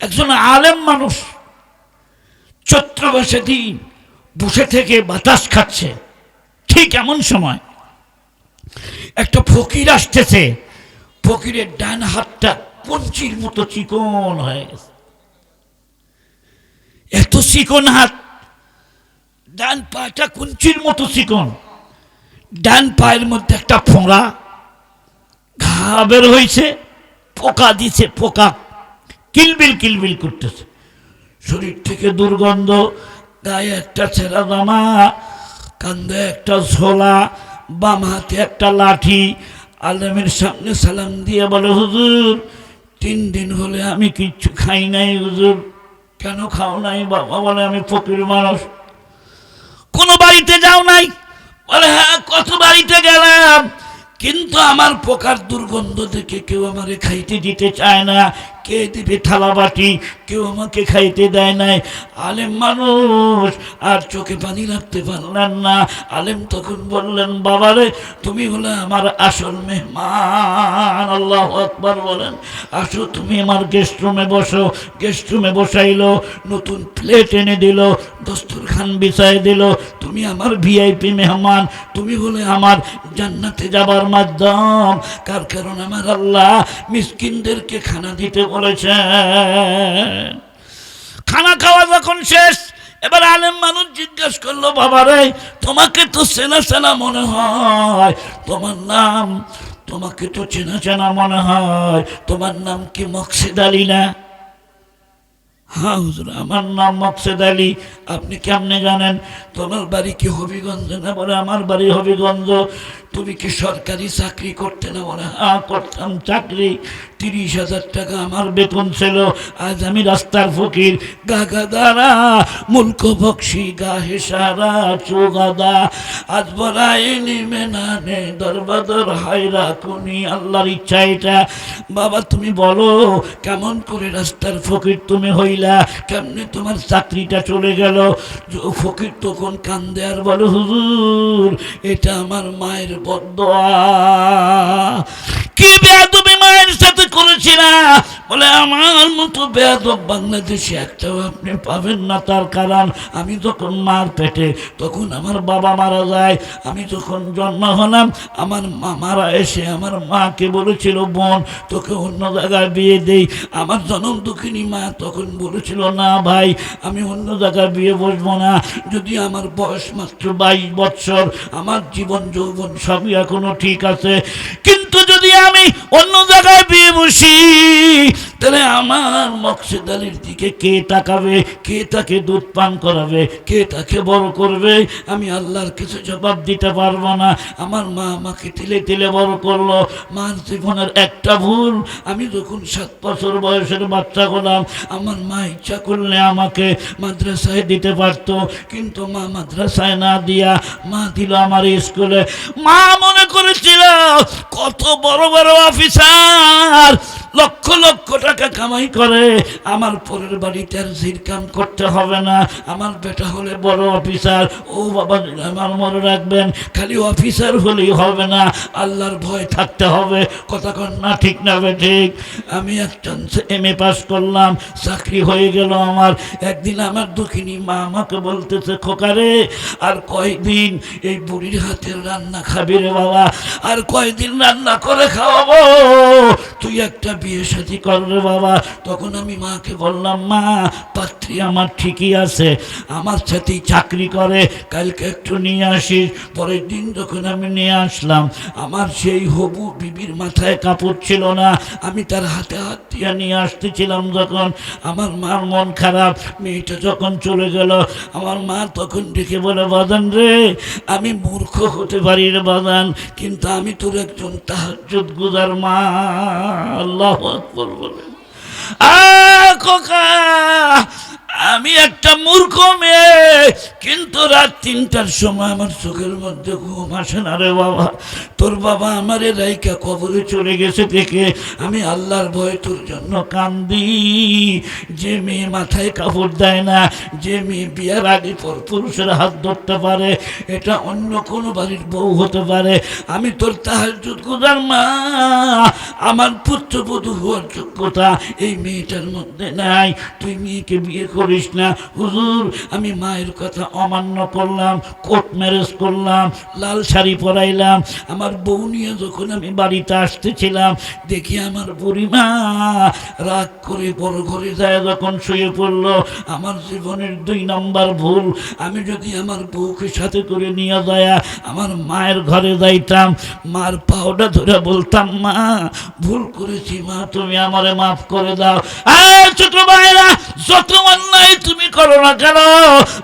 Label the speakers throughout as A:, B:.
A: একজন আলেম মানুষ চৈত্র দিন, বসে থেকে বাতাস খাচ্ছে। ঠিক এমন সময় একটা ফকির আসতেছে। ফকিরের ডান হাতটা কঞ্চির মতো চিকন হয়ে গেছে। এত চিকন হাত, ডান পাটা কুঞ্চির মতো চিকন। ডান পায়ের মধ্যে একটা ফোঁড়া, ঘা বের হয়েছে পোকা দিছে পোকা কিলবিল কিলবিল করতেছে। শরীর থেকে দুর্গন্ধ, গায়ে একটা ছেঁড়া জামা কান্দে একটা ঝোলা, বাম হাতে একটা লাঠি। আলমের সামনে সালাম দিয়ে বলে, হুজুর, তিন দিন হলে আমি কিচ্ছু খাই নাই, হুজুর। কেন খাও নাই? বাবা বলে, আমি ফকির মানুষ। কোনো বাড়িতে যাও নাই? বলে হ্যাঁ কত বাড়িতে গেলাম। কিন্তু আমার পোকার দুর্গন্ধ দেখে কেউ আমারে খাইতে দিতে চায় না। কে দিবে থালা বাটি? কেউ আমাকে খাইতে দেয় নাই। আলেম মানুষ, আর চোখে পানি রাখতে পারলেন না। আলেম তখন বললেন, বাবারে, তুমি হলে আমার আসল মেহমান। আল্লাহ আকবার বলেন, আসো, তুমি আমার গেস্ট রুমে বসো। গেস্ট রুমে বসাইলো, নতুন প্লেট এনে দিল, দস্তরখান বিছাই দিল, তুমি আমার ভিআইপি মেহমান, তুমি হলে আমার জান্নাতে যাবার মাধ্যম। কার কারণ? আমার আল্লাহ, মিসকিনদেরকে খানা দিতে বলেছেন। খানা খাওয়া যখন শেষ, এবার আলেম মানুষ জিজ্ঞেস করল, বাবারে, তোমাকে তো চেনা চেনা মনে হয়। তোমার নাম, তোমাকে তো চেনা চেনা মনে হয়। তোমার নাম কি মকসিদ আলী না? হ্যাঁ হুজুর, আমার নাম মকসেদ আলী। আপনি কেমনে জানেন? তোমার বাড়ি কি হবিগঞ্জ না বলে আমার বাড়ি হবিগঞ্জ? তুমি কি সরকারি চাকরি করতে না বলে? হ্যাঁ করতাম চাকরি। তিরিশ হাজার টাকা আমার বেতন ছিল। আজ আমি রাস্তার ফকির। গা গাদারা মুলক বক্সি গা হেসারা চোগাদা আজ বলাই নিমে না নে, দরবাদর হায়রা কুনি আল্লাহর ইচ্ছা এটা। বাবা, তুমি বলো, কেমন করে রাস্তার ফকির তুমি হইলা? কেমনে তোমার চাকরিটা চলে গেল? ফকির তখন কান্দে আর বলো, হুজুর, এটা আমার মায়ের বদয়া। কি বেয়া তুমি মায়ের বলে আমার মতো বেয়াদব বাংলাদেশে একটাও আপনি পাবেন না তার কারণ আমি যখন মার পেটে তখন আমার বাবা মারা যায়, আমি যখন জন্ম হলাম, আমার মা মারা এসে আমার মাকে বলেছিল, বোন, তোকে অন্য জায়গায় বিয়ে দেই। আমার জনম দুঃখিনী মা তখন বলেছিল, না ভাই, আমি অন্য জায়গায় বিয়ে বসবো না। যদি আমার বয়স মাত্র বাইশ বৎসর, আমার জীবন যৌবন সবই এখনও ঠিক আছে। কিন্তু যদি আমি অন্য জায়গায় বিয়ে বসি, তাহলে আমার মকসিদ দিকে কে তাকাবে? কে তাকে দুধ পান করাবে? কে তাকে বড় করবে? আমি আল্লাহর কিছু জবাব দিতে পারব না। আমার মা আমাকে তিলে তিলে বড় করল। মার জীবনের একটা ভুল, আমি যখন সাত বছর বয়সের বাচ্চা হলাম, আমার মা ইচ্ছা করলে আমাকে মাদ্রাসায় দিতে পারতো। কিন্তু মা মাদ্রাসায় না দিয়া মা দিল আমার স্কুলে। মা মনে করেছিল, কত বড় বড় অফিসার লক্ষ লক্ষ টাকা কামাই করে। আমার পরের বাড়িতে আর কাম করতে হবে না। আমার বেটা হলে বড় অফিসার। ও বাবা, আমার মনে রাখবেন, খালি অফিসার হলেই হবে না। আল্লাহর ভয় থাকতে হবে। কথা কন না ঠিক না বে ঠিক? আমি একটা এম এ পাস করলাম, চাকরি হয়ে গেল আমার। একদিন আমার দুঃখিনী মা আমাকে বলতেছে, খোকারে, আর কয়দিন এই বুড়ির হাতের রান্না খাবি রে বাবা, আর কয়দিন রান্না করে খাওয়াবো? তুই একটা বিয়ে সাথী কর রে বাবা। তখন আমি মাকে বললাম, মা, পাত্রী আমার ঠিকই আছে, আমার সাথেই চাকরি করে, কালকে একটু নিয়ে আসিস। পরের দিন যখন আমি নিয়ে আসলাম, আমার সেই হবু বিবির মাথায় কাপড় ছিল না। আমি তার হাতে হাত দিয়ে নিয়ে আসতেছিলাম যখন। আমার মার মন খারাপ, মেয়েটা যখন চলে গেল, আমার মা তখন ডেকে বলে, বাদান রে, আমি মূর্খ হতে পারি রে বাদান, কিন্তু আমি তোর একজন তাহাজ্জুদ গুজার মা, আল্লাহ। আকবর বলে আ খোকা আমি একটা মূর্খ মেয়ে, কিন্তু রাত তিনটার সময় আমার চোখের মধ্যে ঘুম আসে না রে বাবা। তোর বাবা আমারে রাইকা কবরে চলে গেছে দেখে আমি আল্লাহর ভয়ে তোর জন্য কান্দি। যে মেয়ে মাথায় কাপড় দেয় না, যে মেয়ে বিয়ার আগে পর পুরুষের হাত ধরতে পারে, এটা অন্য কোনো বাড়ির বউ হতে পারে। আমি তোর তাহাজুদ গুজার মা, আমার পুত্রবধূ হওয়ার যোগ্যতা এই মেয়েটার মধ্যে নাই। তুই মেয়েকে বিয়ে করিস না। হুজুর, আমি মায়ের কথা অমান্য করলাম কোর্ট ম্যারেজ করলাম, লাল শাড়ি পরাইলাম। আমার বউ নিয়ে যখন আমি বাড়িতে আসতেছিলাম, দেখি আমার বুড়িমা রাগ করে বড় ঘরে যায় যখন শুয়ে পড়ল। আমার জীবনের দুই নম্বর ভুল, আমি যদি আমার বউকে সাথে করে নিয়ে যায় আমার মায়ের ঘরে যাইতাম, মার পাওটা ধরে বলতাম, মা, ভুল করেছি মা, তুমি আমারে মাফ করে দাও। ছোট ভাইরা যত অন্যায় তুমি করো না কেন?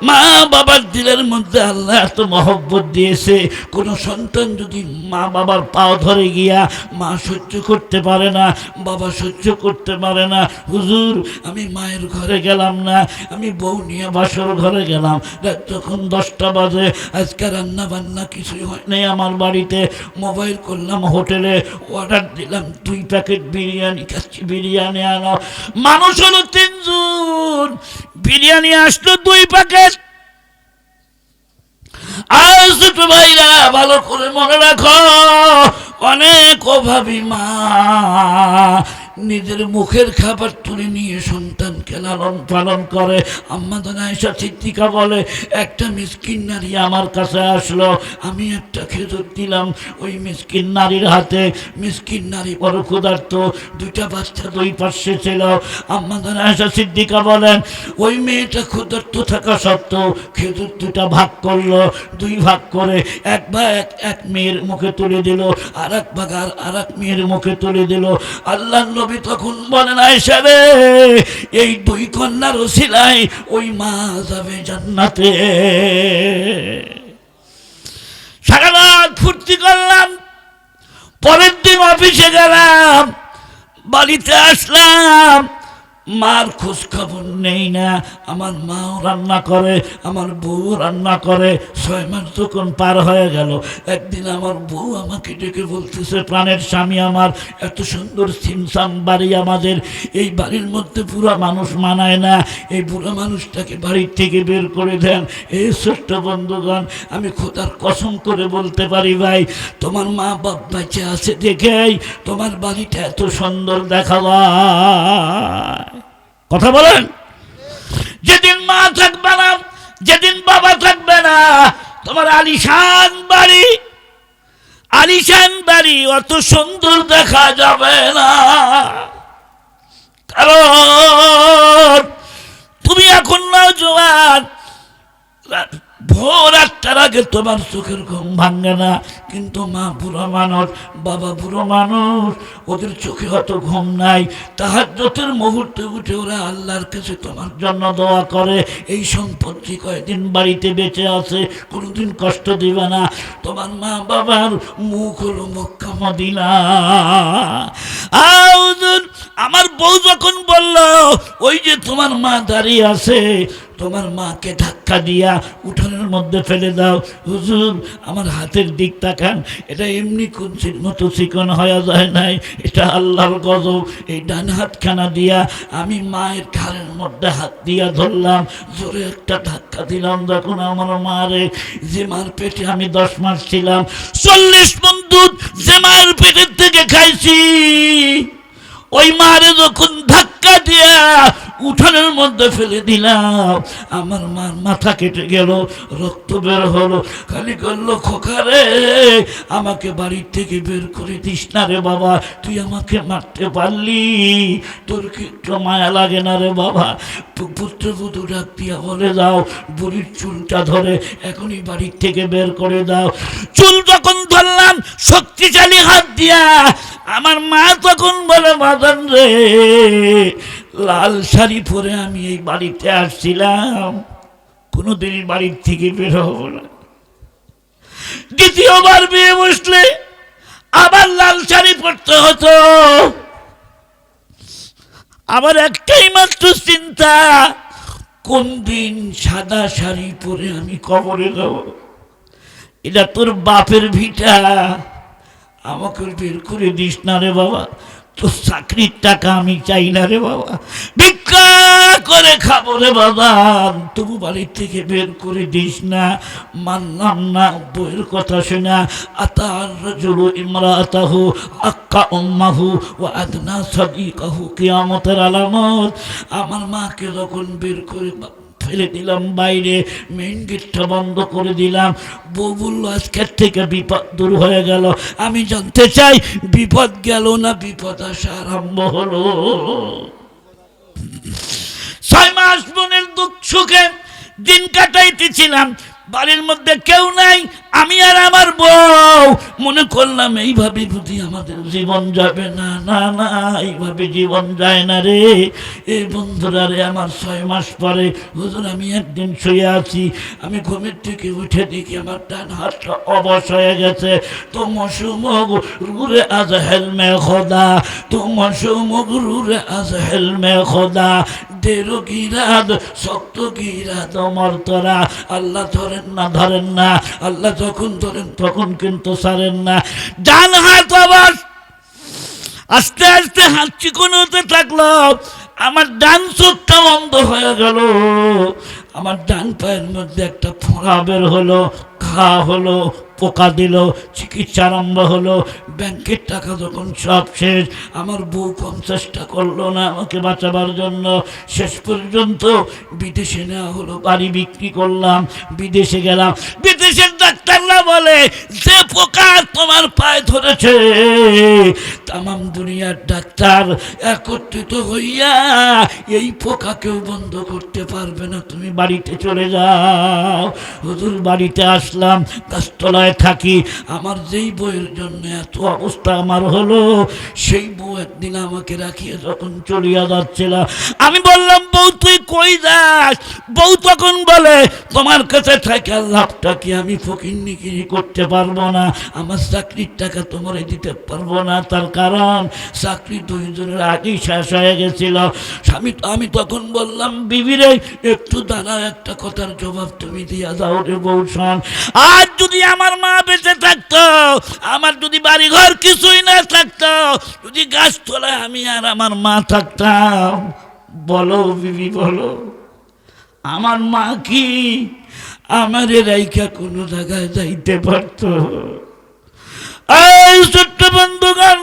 A: মা বাবার দিলের মধ্যে আল্লাহ এত মহব্বত দিয়েছে। কোন সন্তান যদি মা বাবার পাও ধরে গিয়া মা সহ্য করতে পারে না, বাবা সহ্য করতে পারে না, হুজুর, আমি মায়ের ঘরে গেলাম না, আমি বউ নিয়ে বাসর ঘরে গেলাম। রাত তখন দশটা বাজে, আজকে রান্না বান্না কিছুই হয় নাই আমার বাড়িতে। মোবাইল করলাম হোটেলে, অর্ডার দিলাম, দুই প্যাকেট বিরিয়ানি খাচ্ছি বিরিয়ানি আনো। মানুষ হলো তিনজন। বিরিয়ানি আসলো দুই প্যাকেট। আর ছোট ভাইরা, ভালো করে মনে রাখো, অনেক অভাবী মা। নিজের মুখের খাবার তুলে নিয়ে সন্তানকে লালন পালন করে। আম্মাদান আয়সা চিত্তিকা বলে, একটা মিসকিন নারী আমার কাছে আসলো। আমি একটা খেজুর দিলাম। ওই মিসকিন নারীর হাতে, মিসকিন নারী বড় ক্ষুধার্ত। দুইটা বাচ্চা দুই পাশে ছিল। আম্মাদান আয়সা সিদ্দিকা বলেন, ওই মেয়েটা ক্ষুধার্ত থাকা সত্ত্বেও খেজুর দুটা ভাগ করল। দুই ভাগ করে এক ভাগ এক এক মেয়ের মুখে তুলে দিল আর এক ভাগ আর আর এক মেয়ের মুখে তুলে দিল। আল্লাহ নবী তখন বলেন আয়সা রে, এই দুই কন্যার ওসিলায় ওই মা যাবে জান্নাতে। সারা রাত ফুর্তি করলাম, পরের দিন অফিসে গেলাম, বাড়িতে আসলাম মার খোঁজ খবর নেই না। আমার মাও রান্না করে, আমার বউ রান্না করে, ছয় মাস যখন পার হয়ে গেল, একদিন আমার বউ আমাকে ডেকে বলতেছে, প্রাণের স্বামী আমার, এত সুন্দর সিমসাম বাড়ি আমাদের। এই বাড়ির মধ্যে পুরা মানুষ মানায় না। এই বুড়া মানুষটাকে বাড়ির থেকে বের করে দেন। এই ছোট্ট বন্ধুগণ, আমি খোদার কসম করে বলতে পারি ভাই, তোমার মা বাপ বাচ্চা আছে দেখেই তোমার বাড়িটা এত সুন্দর দেখা কথা বলেন। যেদিন মা থাকবে না, যেদিন বাবা থাকবে না, তোমার আলিশান বাড়ি আলিশান বাড়ি অত সুন্দর দেখা যাবে না। কারণ তুমি এখন না জোয়ান ভোর আগে তোমার চোখের ঘুম ভাঙে না, কিন্তু মা বুড়ো মানুষ, বাবা বুড়ো মানুষ, ওদের চোখে অত ঘুম নাই। তাহার যতের মুহূর্তে উঠে ওরা আল্লাহর কাছে তোমার জন্য দোয়া করে, এই সম্পত্তি কয়েকদিন বাড়িতে বেঁচে আছে, কোনোদিন কষ্ট দিবে না। তোমার মা বাবার মুখ হলো মক্কা, মদিনা। আমার বউ যখন বলল, ওই যে তোমার মা দাঁড়িয়ে আছে তোমার মাকে ধাক্কা দিয়া উঠানের মধ্যে ফেলে দাও। হুজুর, আমার হাতের দিক তাকান। এটা এমনি কুঞ্চির মতো চিকন হয়ে যায় নাই। এটা আল্লাহর গজব। এই ডান হাতখানা দিয়া আমি মায়ের ঘাড়ের মধ্যে হাত দিয়া ধরলাম। জোরে একটা ধাক্কা দিলাম যখন আমার মারে। যে মার পেটে আমি দশ মাস ছিলাম, চল্লিশ মন দুধ যে মার পেটের থেকে খাইছি। ওই মারে যখন ধাক্কা দিয়া উঠানের মধ্যে ফেলে দিলাম। আমার মার মাথা কেটে গেল, রক্ত বের হলো। খালি করল খোকারে আমাকে বাড়ির থেকে বের করে দিস না রে বাবা, তুই আমাকে মারতে পারলি। তোর কি একটু মায়া লাগে না রে বাবা? পুত্রবধূ ডাক দিয়া বলে দাও বুড়ির চুলটা ধরে এখনই বাড়ির থেকে বের করে দাও। চুল যখন ধরলাম, শক্তিশালী হাত দিয়া, আমার মা তখন বলে মাদান রে লাল শাড়ি পরে আমি এই বাড়িতে আসছিলাম। কোনোদিনই বাড়ির থেকে বের হব না। দ্বিতীয়বার বিয়ে বসলে আবার লাল শাড়ি পরতে হতো। আমার একটাই মাত্র চিন্তা, কোন দিন সাদা শাড়ি পরে আমি কবরে যাব? এটা তোর বাপের ভিটা। আমাকে বের করে দিস না রে বাবা। তোর চাকরির টাকা আমি চাই না রে বাবা। ভিক্ষা করে খাব রে বাবা। তবু বাড়ির থেকে বের করে দিস না। মানলাম না বইয়ের কথা শোনা। আতার রজুলু ইমরাতাহু, আক্কা উম্মাহু ও আদনা সাদিকাহু কিয়ামতের আলামত। আমার মাকে যখন বের করে বা- ফেলে দিলাম বাইরে মেন গেটটা বন্ধ করে দিলাম। বউ বলল আজকের থেকে বিপদ দূর হয়ে গেল। আমি জানতে চাই, বিপদ গেল না বিপদ আসা আরম্ভ হলো? ছয় মাস বোনের দুঃখ সুখে দিন কাটাইতেছিলাম। বাড়ির মধ্যে কেউ নাই আমি আর আমার বউ। মনে করলাম, এইভাবে বুঝি আমাদের জীবন যাবে না না না, এইভাবে জীবন যায় না রে। এই বন্ধুরা রে, আমার ছয় মাস পরে হুজুর, আমি একদিন শুয়ে আছি। আমি ঘুমের থেকে উঠে দেখি আমার ডান হাতটা অবশ হয়ে গেছে। তো মশুমগ রুরে আজ হেলমে খোদা তো মশুমগ রুরে আজ হেলমে খোদা। দেরো গিরাদ, শক্ত গিরাদ অমর তোরা। আল্লাহ ধরেন না ধরেন না। আল্লাহ যখন ধরেন। তখন কিন্তু ছাড়েন না। ডান হাত আবার আস্তে আস্তে হাত চিকন হতে থাকল। আমার ডান চোখটা বন্ধ হয়ে গেল। আমার ডান পায়ের মধ্যে একটা ফোঁড়া বের হলো, ঘা হলো পোকা দিল, চিকিৎসা আরম্ভ হলো। ব্যাংকের টাকা যখন সব শেষ, আমার বউ কম চেষ্টা করল না আমাকে বাঁচাবার জন্য। শেষ পর্যন্ত বিদেশে নেওয়া হলো, বাড়ি বিক্রি করলাম, বিদেশে গেলাম। বিদেশের ডাক্তাররা বলে, যে পোকা তোমার পায়ে ধরেছে, তামাম দুনিয়ার ডাক্তার একত্রিত হইয়া এই পোকা কেউ বন্ধ করতে পারবে না। তুমি বাড়িতে চলে যাও। হুজুর বাড়িতে আসলাম, গাছতলায় থাকি, আমার যেই বইয়ের জন্য এত অবস্থা আমার হলো, সেই বউ একদিন আমাকে রাখিয়ে যখন চলিয়া যাচ্ছিল, আমি বললাম, বউ, তুই কই যাস? বউ তখন বলে, তোমার কাছে থাকে লাভটা কি আমি ফকিন্নিকিরি করতে পারব না? আমার চাকরির টাকা তোমার দিতে পারব না। তার কারণ, চাকরি দুইজনের আগেই শেষ হয়ে গেছিল। স্বামী, আমি তখন বললাম, বিবিরে, একটু দাঁড়া, একটা কথার জবাব তুমি দিয়া দাও রে বউ শোন। আর আমার মা বেঁচে থাকতো, আমার যদি বাড়ি ঘর কিছুই না থাকতো, যদি গাছতলায় আমি আর আমার মা থাকতাম, বলো বিবি, বলো, আমার মা কি আমার রাইকা কোনো জায়গায় যাইতে পারতো? এই ছোট্ট বন্ধুগণ,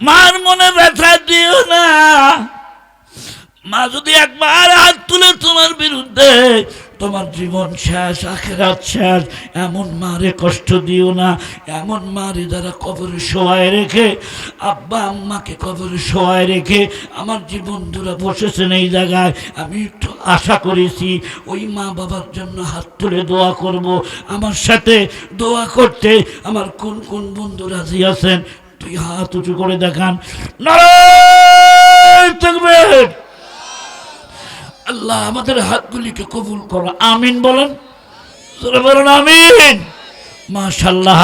A: মার মনে ব্যথা দিও না। মা যদি একবার হাত তুলে তোমার বিরুদ্ধে তোমার জীবন শেষ, আখেরাত শেষ। এমন মারে কষ্ট দিও না। এমন মারে যারা কবরে শোয়ায় রেখে, আব্বা, আম্মাকে কবরে শোয়ায় রেখে আমার জীবন ধরে বসেছেন এই জায়গায়। আমি একটু আশা করেছি, ওই মা বাবার জন্য হাত তুলে দোয়া করব। আমার সাথে দোয়া করতে আমার কোন কোন বন্ধু রাজি আছেন? তুই হাত উঁচু করে দেখান। নারায়ণ তাকবীর আল্লাহ আমাদের হাতগুলিকে কবুল করো। আমিন বলেন। আমিন। মাশাল্লাহ